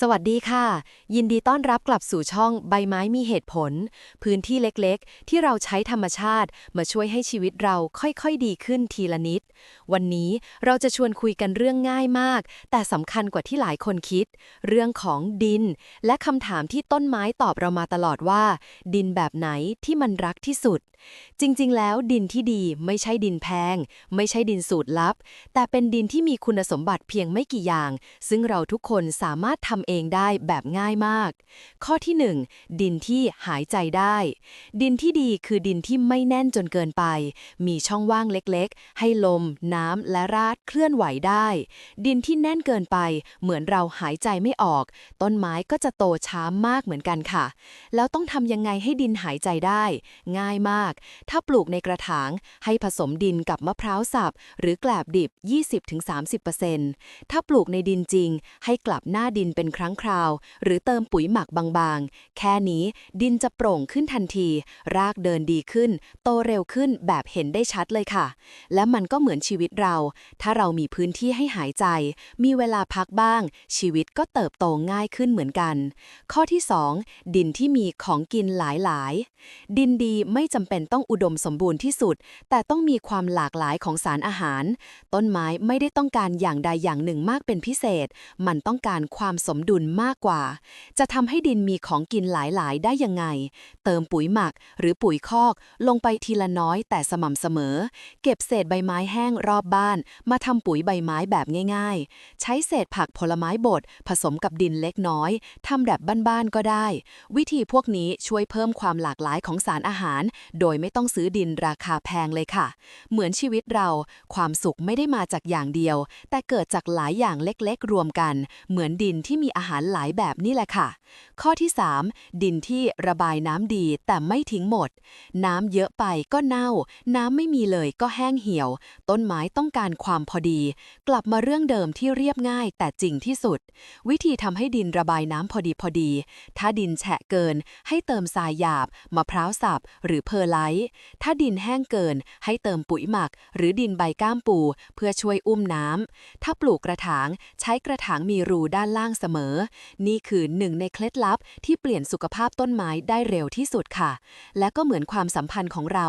สวัสดีค่ะ ยินดีต้อนรับกลับสู่ช่องใบไม้มีเหตุผล พื้นที่เล็กๆ ที่เราใช้ธรรมชาติ มาช่วยให้ชีวิตเราค่อยๆดีขึ้นทีละนิด วันนี้เราจะชวนคุยกันเรื่องง่ายมาก แต่สำคัญกว่าที่หลายคนคิด เรื่องของดิน และคำถามที่ต้นไม้ตอบเรามาตลอดว่า ดินแบบไหนที่มันรักที่สุด จริงๆ แล้วดินที่ดีไม่ใช่ดินแพง ไม่ใช่ดินสูตรลับ แต่เป็นดินที่มีคุณสมบัติเพียงไม่กี่อย่าง ซึ่งเราทุกคนสามารถทำเองได้แบบง่ายมาก ข้อที่ 1 ดินที่หายใจได้ ดินที่ดีคือดินที่ไม่แน่นจนเกินไป มีช่องว่างเล็กๆ ให้ลม น้ำและรากเคลื่อนไหวได้ ดินที่แน่นเกินไป เหมือนเราหายใจไม่ออก ต้นไม้ก็จะโตช้ามากเหมือนกันค่ะ แล้วต้องทำยังไงให้ดินหายใจได้ ง่ายมาก ถ้าปลูกในกระถางให้ผสมดินกับมะพร้าวสับหรือแกลบดิบ 20-30%ถ้าปลูกในดินจริง ให้กลับหน้าดินเป็นครั้งคราว หรือเติมปุ๋ยหมักบางๆ แค่นี้ดินจะโปร่งขึ้นทันที รากเดินดีขึ้น โตเร็วขึ้นแบบเห็นได้ชัดเลยค่ะ และมันก็เหมือนชีวิตเรา ถ้าเรามีพื้นที่ให้หายใจ มีเวลาพักบ้าง ชีวิตก็เติบโตง่ายขึ้นเหมือนกัน ข้อที่ 2 ดินที่มีของกินหลายๆ ดินดีไม่จำเป็นต้องอุดมสมบูรณ์ที่สุด แต่ต้องมีความหลากหลายของสารอาหาร ต้นไม้ไม่ได้ต้องการอย่างใดอย่างหนึ่งมากเป็นพิเศษ มันต้องการความสมดุลมากกว่า จะทำให้ดินมีของกินหลายๆ ได้ยังไง เติมปุ๋ยหมักหรือปุ๋ยคอกลงไปทีละน้อยแต่สม่ำเสมอ เก็บเศษใบไม้แห้งรอบบ้าน มาทำปุ๋ยใบไม้แบบง่าย ๆ ใช้เศษผักผลไม้บดผสมกับดินเล็กน้อยทำแบบบ้านๆก็ได้ วิธีพวกนี้ช่วยเพิ่มความหลากหลายของสารอาหาร โดยไม่ต้องซื้อดินราคาแพงเลยค่ะ เหมือนชีวิตเราความสุขไม่ได้มาจากอย่างเดียว แต่เกิดจากหลายอย่างเล็กๆ รวมกัน เหมือนดินที่มีอาหารหลายแบบนี่แหละค่ะ ข้อที่ 3 ดินที่ระบายน้ำดีแต่ไม่ทิ้งหมด น้ำเยอะไปก็เน่า น้ำไม่มีเลยก็แห้งเหี่ยว ต้นไม้ต้องการความพอดี กลับมาเรื่องเดิมที่เรียบง่ายแต่จริงที่สุด วิธีทำให้ดินระบายน้ำพอดีพอดี ถ้าดินแฉะเกิน ให้เติมทรายหยาบมะพร้าวสับหรือเพอร์ไลท์ถ้าดินแห้งเกิน ให้เติมปุ๋ยหมัก หรือดินใบก้ามปู เพื่อช่วยอุ้มน้ำถ้าปลูกกระถางใช้กระถางมีรูด้านล่างเสมอนี่คือหนึ่งในเคล็ดลับที่เปลี่ยนสุขภาพต้นไม้ได้เร็วที่สุดค่ะ และก็เหมือนความสัมพันธ์ของเรา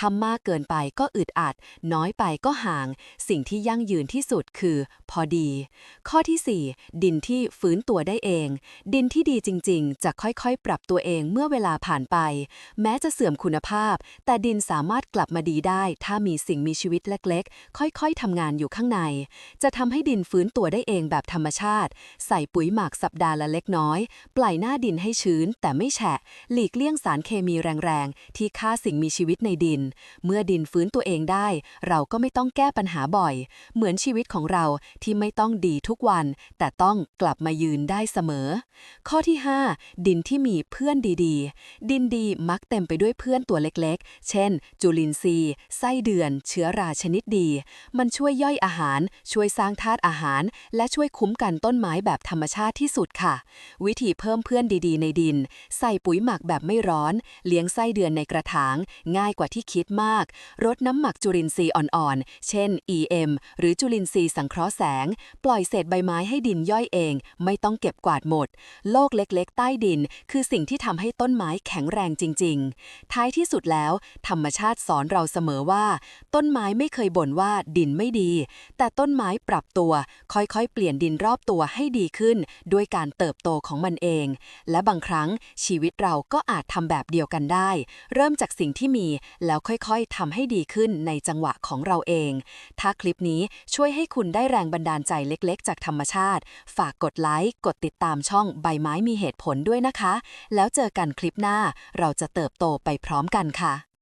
ทำมากเกินไปก็อึดอัด น้อยไปก็ห่าง สิ่งที่ยั่งยืนที่สุดคือ พอดี ข้อที่ 4 ดินที่ฟื้นตัวได้เอง ดินที่ดีจริง ๆ จะค่อยๆ ปรับตัวเองเมื่อเวลาผ่านไป แม้จะเสื่อมคุณภาพ แต่ดินสามารถกลับมาดีได้ ถ้ามีสิ่งมีชีวิตเล็ก ๆ ค่อยๆทำงานอยู่ข้างใน จะทำให้ดินฟื้นตัวได้เองแบบธรรมชาติ ใส่ปุ๋ยหมักสัปดาห์ละเล็กน้อย ปล่อยหน้าดินให้ชื้น แต่ไม่แฉะ หลีกเลี่ยงสารเคมีแรงๆ ที่ฆ่าสิ่งมีชีวิตในดิน เมื่อดินฟื้นตัวเองได้ เราก็ไม่ต้องแก้ปัญหาบ่อย เหมือนชีวิตของเราที่ไม่ต้องดีทุกวัน แต่ต้องกลับมายืนได้เสมอ ข้อที่ 5 ดินที่มีเพื่อนดีๆ ดินดีมักเต็มไปด้วยเพื่อนตัวเล็กๆ เช่น จุลินทรีย์ ไส้เดือน เชื้อราชนิดดี มันช่วยย่อยอาหาร ช่วยสร้างธาตุอาหาร และช่วยคุ้มกันต้นไม้แบบธรรมชชาติที่สุดค่ะ วิธีเพิ่มเพื่อนดีๆ ในดิน ใส่ปุ๋ยหมักแบบไม่ร้อน เลี้ยงไส้เดือนในกระถาง ง่ายกว่าที่คิดมาก รดน้ำหมักจุลินทรีย์อ่อนๆ เช่น EM หรือจุลินทรีย์สังเคราะห์แสง ปล่อยเศษใบไม้ให้ดินย่อยเอง ไม่ต้องเก็บกวาดหมด โลกเล็กๆ ใต้ดิน คือสิ่งที่ทำให้ต้นไม้แข็งแรงจริง ๆ ท้ายที่สุดแล้ว ธรรมชาติสอนเราเสมอว่า ต้นไม้ไม่เคยบ่นว่าดินไม่ดี แต่ต้นไม้ปรับตัว ค่อยๆ เปลี่ยนดินรอบตัวให้ดีขึ้นด้วยการเติบโตของมันเอง และบางครั้งชีวิตเราก็อาจทำแบบเดียวกันได้ เริ่มจากสิ่งที่มีแล้วค่อยๆทำให้ดีขึ้นในจังหวะของเราเอง ถ้าคลิปนี้ช่วยให้คุณได้แรงบันดาลใจเล็กๆ จากธรรมชาติ ฝากกดไลค์กดติดตามช่องใบไม้มีเหตุผลด้วยนะคะ แล้วเจอกันคลิปหน้าเราจะเติบโตไปพร้อมกันค่ะ